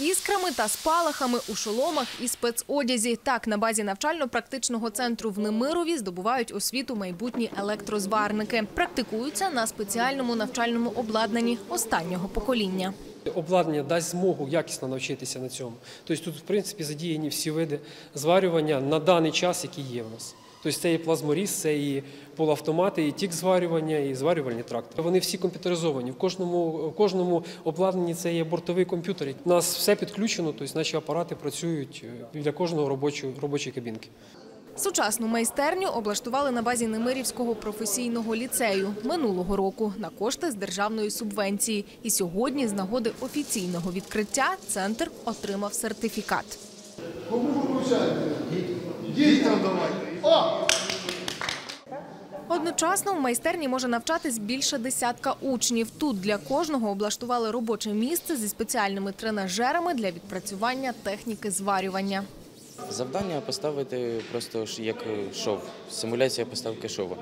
іскрами та спалахами у шоломах і спецодязі. Так, на базі навчально-практичного центру в Немирові здобувають освіту майбутні електрозварники. Практикуються на спеціальному навчальному обладнанні останнього покоління. Обладнання дасть змогу якісно навчитися на цьому. Тобто тут, в принципі, задіяні всі види зварювання на даний час, які є в нас. Тобто це і плазморіз, це і полуавтомати, і тік зварювання, і зварювальні трактори. Вони всі комп'ютеризовані. В кожному, в кожному обладнанні це є бортовий комп'ютер. У нас все підключено, тобто наші апарати працюють е, біля кожного робочої, робочої кабінки. Сучасну майстерню облаштували на базі Немирівського професійного ліцею минулого року на кошти з державної субвенції. І сьогодні, з нагоди офіційного відкриття, центр отримав сертифікат. Одночасно в майстерні може навчатись більше десятка учнів. Тут для кожного облаштували робоче місце зі спеціальними тренажерами для відпрацювання техніки зварювання. Завдання поставити просто як шов, симуляція поставки шова.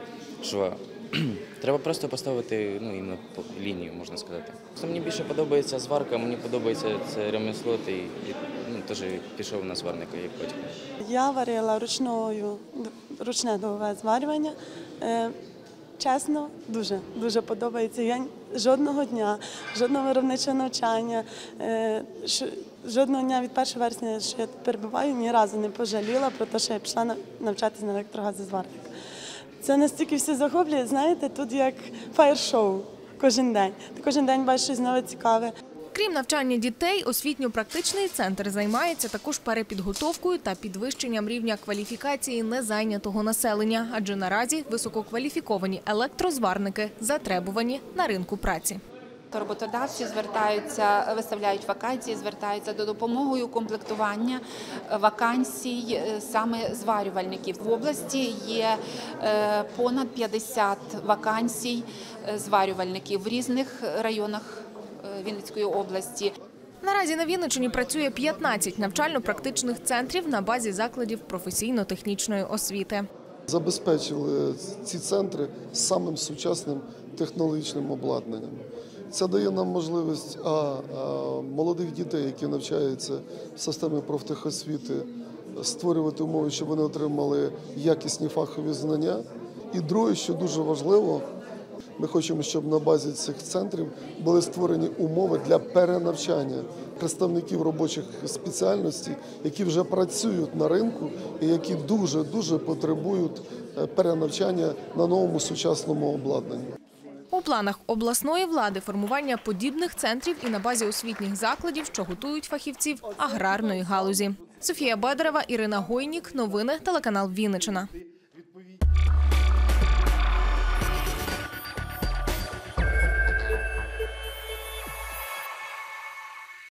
Треба просто поставити ну, іменно лінію, можна сказати. Просто мені більше подобається зварка, мені подобається це ремесло, і, і ну, теж пішов на зварника, як батько. Я варила ручною ручне довге зварювання. Е, Чесно, дуже дуже подобається. Я жодного дня, жодного виробничого навчання, е, що- жодного дня від 1 вересня, що я перебуваю, ні разу не пожаліла про те, що я пішла навчатися на електрогазозварника. Це настільки все захоплює, знаєте, тут як фаєр-шоу кожен день. Ти кожен день бачиш щось нове цікаве. Крім навчання дітей, освітньо-практичний центр займається також перепідготовкою та підвищенням рівня кваліфікації незайнятого населення, адже наразі висококваліфіковані електрозварники затребувані на ринку праці. Роботодавці звертаються, виставляють вакансії, звертаються до допомогою комплектування вакансій е, саме зварювальників. В області є е, понад 50 вакансій е, зварювальників в різних районах е, Вінницької області. Наразі на Вінниччині працює 15 навчально-практичних центрів на базі закладів професійно-технічної освіти. забезпечили ці центри самим сучасним технологічним обладнанням. Це дає нам можливість а, молодих дітей, які навчаються в системі профтехосвіти, створювати умови, щоб вони отримали якісні фахові знання. І друге, що дуже важливо, ми хочемо, щоб на базі цих центрів були створені умови для перенавчання представників робочих спеціальностей, які вже працюють на ринку і які дуже дуже потребують е, перенавчання на новому сучасному обладнанні. У планах обласної влади формування подібних центрів і на базі освітніх закладів, що готують фахівців аграрної галузі. Софія Бедарева, Ірина Гойнік. Новини телеканал Вінниччина.